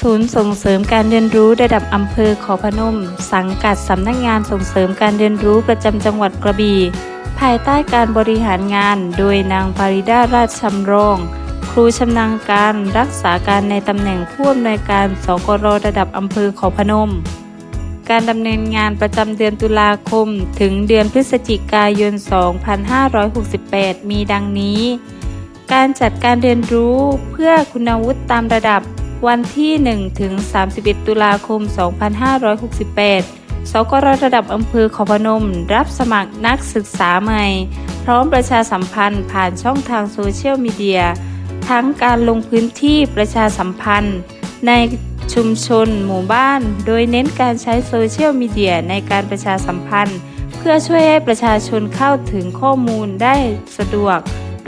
ศูนย์ส่งเสริมการเรียนรู้ระดับอำเภอขอพนม สังกัดสำนักงานส่งเสริมการเรียนรู้ประจำจังหวัดกระบี่ภายใต้การบริหารงานโดยนางปาริดาราชชำรองครูชำนาญการรักษาการในตำแหน่งผู้อำนวยการสกรระดับอำเภอขอพนม การดำเนินงานประจำเดือนตุลาคม ถึงเดือนพฤศจิกายน 2568 มีดังนี้ การจัดการเรียนรู้เพื่อคุณวุฒิตามระดับวันที่ 1 ถึง 31 ตุลาคม 2568 สกรระดับอำเภอขอพนม รับสมัครนักศึกษาใหม่ พร้อมประชาสัมพันธ์ผ่านช่องทางโซเชียลมีเดีย ทั้งการลงพื้นที่ประชาสัมพันธ์ ในชุมชนหมู่บ้าน โดยเน้นการใช้โซเชียลมีเดียในการประชาสัมพันธ์ เพื่อช่วยให้ประชาชนเข้าถึงข้อมูลได้สะดวก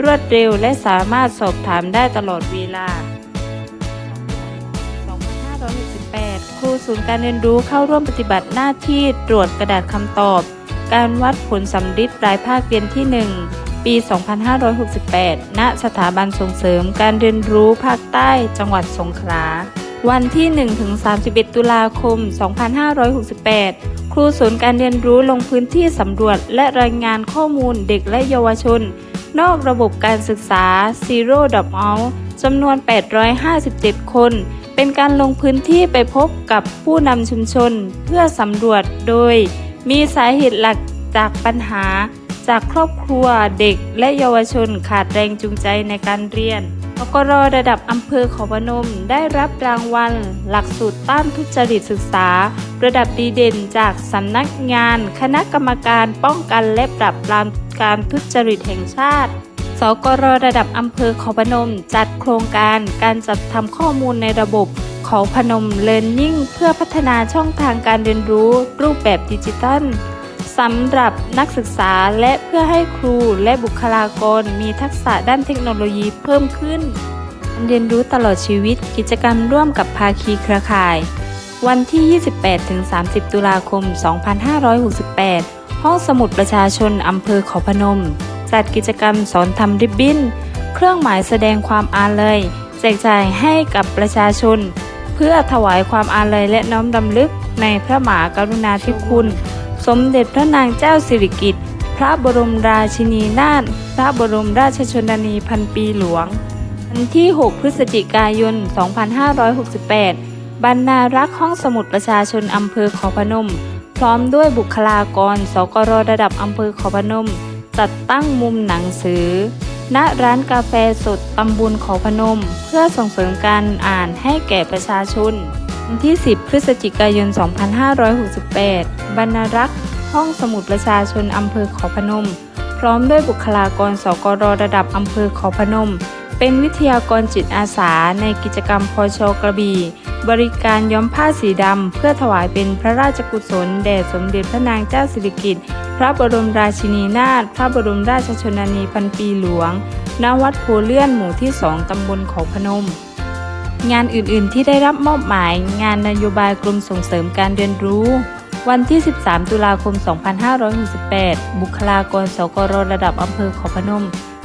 รวดเร็วและสามารถสอบถามได้ตลอดเวลา 2568 ครูศูนย์การเรียนรู้เข้าร่วมปฏิบัติหน้าที่ตรวจกระดาษคำตอบ การวัดผลสำลิดปลายภาคเรียนที่ 1 ปี 2568 ณ สถาบันส่งเสริมการเรียนรู้ภาคใต้จังหวัดสงขลา วันที่ 1-31 ตุลาคม 2568ครูศูนย์การเรียนรู้ลงพื้นที่สำรวจและรายงานข้อมูลเด็กและเยาวชน นอกระบบการศึกษา Zero Drop Out จำนวน 857 คน เป็นการลงพื้นที่ไปพบกับผู้นำชุมชนเพื่อสำรวจโดย มีสาเหตุหลักจากปัญหา จากครอบครัวเด็กและเยาวชนขาดแรงจูงใจในการเรียน กรระดับอำเภอขอพนมได้รับรางวัล หลักสูตรต้านทุจริตศึกษา ระดับดีเด่นจากสำนักงาน คณะกรรมการป้องกันและปราบปรามการทุจริตแห่งชาติสกรระดับอำเภอขาพนม จัดโครงการการจัดทำข้อมูลในระบบขาพนมเลิร์นนิ่งเพื่อพัฒนาช่องทางการเรียนรู้รูปแบบดิจิทัล สำหรับนักศึกษาและเพื่อให้ครูและบุคลากรมีทักษะด้านเทคโนโลยีเพิ่มขึ้น เรียนรู้ตลอดชีวิตกิจกรรมร่วมกับภาคีเครือข่าย วันที่ 28-30 ตุลาคม 2568 ห้องสมุดประชาชนอำเภอขาพนม จัดกิจกรรมสอนทำริบบิ้น เครื่องหมายแสดงความอาลัยแจกจ่ายให้กับประชาชน เพื่อถวายความอาลัยและน้อมรำลึกในพระมหากรุณาธิคุณ สมเด็จพระนางเจ้าสิริกิติ์ พระบรมราชินีนาถ พระบรมราชชนนีพันปีหลวง วันที่ 6 พฤศจิกายน 2568 บรรณารักษ์ห้องสมุดประชาชนอำเภอขอพนม พร้อมด้วยบุคลากร สกรระดับอำเภอขอพนม จัดตั้งมุมหนังสือ ณ ร้านกาแฟสดตำบลขอพนม เพื่อส่งเสริมการอ่านให้แก่ประชาชน วันที่ 10 พฤศจิกายน 2568 บรรณรักษ์ ห้องสมุดประชาชนอำเภอขอพนม พร้อมด้วยบุคลากรสกรระดับอำเภอขอพนม เป็นวิทยากรจิตอาสาในกิจกรรมพอชกระบี่บริการย้อมผ้าสีดำ เพื่อถวายเป็นพระราชกุศล แด่สมเด็จพระนางเจ้าสิริกิติ์พระบรมราชินีนาถพระบรมราชชนนีพันปีหลวงณวัดโพเลื่อนหมู่ที่2ตำบลเขาพนม งานอื่นๆที่ได้รับมอบหมายงานนโยบายกรมส่งเสริมการเรียนรู้ วันที่ 13 ตุลาคม 2568 บุคลากรสกรระดับอำเภอขาพนม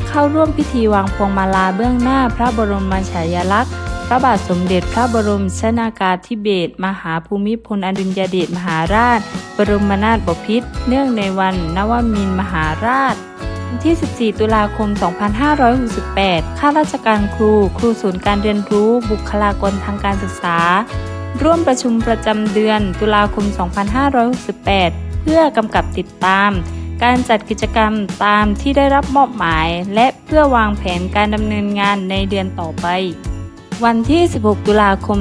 เข้าร่วมพิธีวางพวงมาลาเบื้องหน้าพระบรมฉายาลักษณ์ พระบาทสมเด็จพระบรมชนากาธิเบศรมหาภูมิพลอดุลยเดชมหาราช บรมนาถบพิตรเนื่องในวันนวมินมหาราช วันที่ 14 ตุลาคม 2568 ข้าราชการครู ครูศูนย์การเรียนรู้ บุคลากรทางการศึกษา ร่วมประชุมประจำเดือน ตุลาคม 2568 เพื่อกำกับติดตาม การจัดกิจกรรมตามที่ได้รับมอบหมาย และเพื่อวางแผนการดำเนินงานในเดือนต่อไปวันที่ 16 ตุลาคม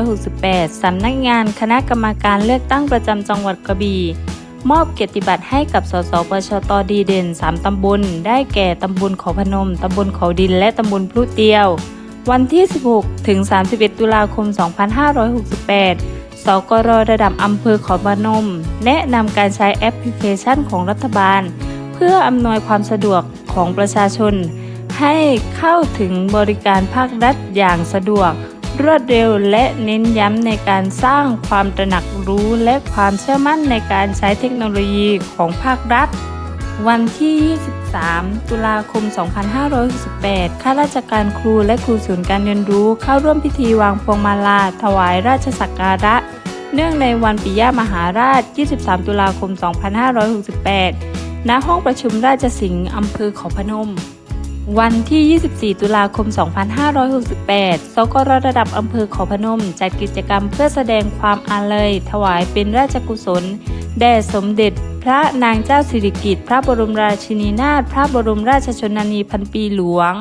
2568 สำนักงานคณะกรรมการเลือกตั้งประจำจังหวัดกระบี่ มอบเกียรติบัตรให้กับสสปชตดีเด่น 3 ตำบล ได้แก่ตำบลเขาพนม ตำบลเขาดิน และตำบลพลุเตียว วันที่ 16 ถึง 31 ตุลาคม 2568 สกรระดับอำเภอเขาพนม แนะนำการใช้แอปพลิเคชันของรัฐบาล เพื่ออำนวยความสะดวกของประชาชน ให้เข้าถึงบริการภาครัฐอย่างสะดวก รวดเร็วและเน้นย้ำในการสร้างความตระหนักรู้และความเชื่อมั่นในการใช้เทคโนโลยีของภาครัฐ วันที่ 23 ตุลาคม 2568ข้าราชการครูและครูศูนย์การเรียนรู้เข้าร่วมพิธีวางพวงมาลาถวายราชสักการะ เนื่องในวันปิยมหาราช 23 ตุลาคม 2568 ณ ห้องประชุมราชสิงห์อำเภอเขาพนม วันที่ 24 ตุลาคม 2568 สกรระดับอำเภอขอพนม จัดกิจกรรมเพื่อแสดงความอาลัย ถวายเป็นราชกุศล แด่สมเด็จ พระนางเจ้าสิริกิติ์ พระบรมราชินีนาถ พระบรมราชชนนีพันปีหลวง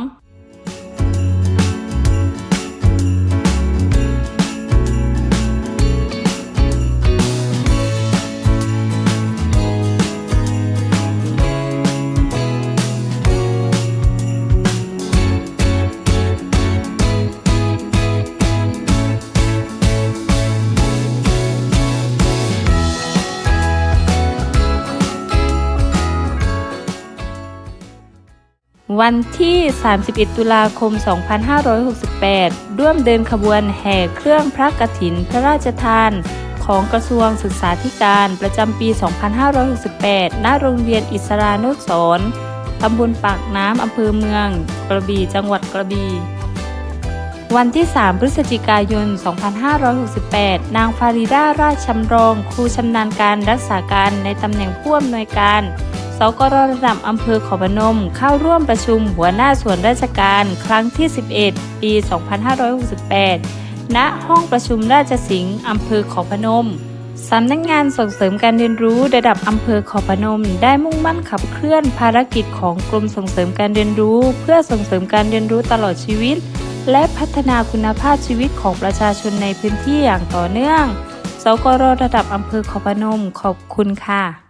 วันที่ 31 ตุลาคม 2568 ร่วมเดินขบวนแห่เครื่องพระกฐินพระราชทาน ของกระทรวงศึกษาธิการประจำปี 2568 ณ โรงเรียนอิสรานุสรตำบลปากน้ำอำเภอเมือง กระบี่ จังหวัดกระบี่ วันที่ 3 พฤศจิกายน 2568 นางฟาริดาราชชำรอง ครูชำนาญการรักษาการในตำแหน่งผู้อำนวยการ สกรระดับอำเภอขอพนม เข้าร่วมประชุมหัวหน้าส่วนราชการครั้งที่ 11 ปี 2568 ณ ห้องประชุมราชสิงห์อำเภอขอพนมสำนักงงานส่งเสริมการเรียนรู้ระดับอำเภอขอพนม ได้มุ่งมั่นขับเคลื่อนภารกิจของกรมส่งเสริมการเรียนรู้ เพื่อส่งเสริมการเรียนรู้ตลอดชีวิต และพัฒนาคุณภาพชีวิตของประชาชนในพื้นที่อย่างต่อเนื่อง สกรระดับอำเภอขอพนม ขอบคุณค่ะ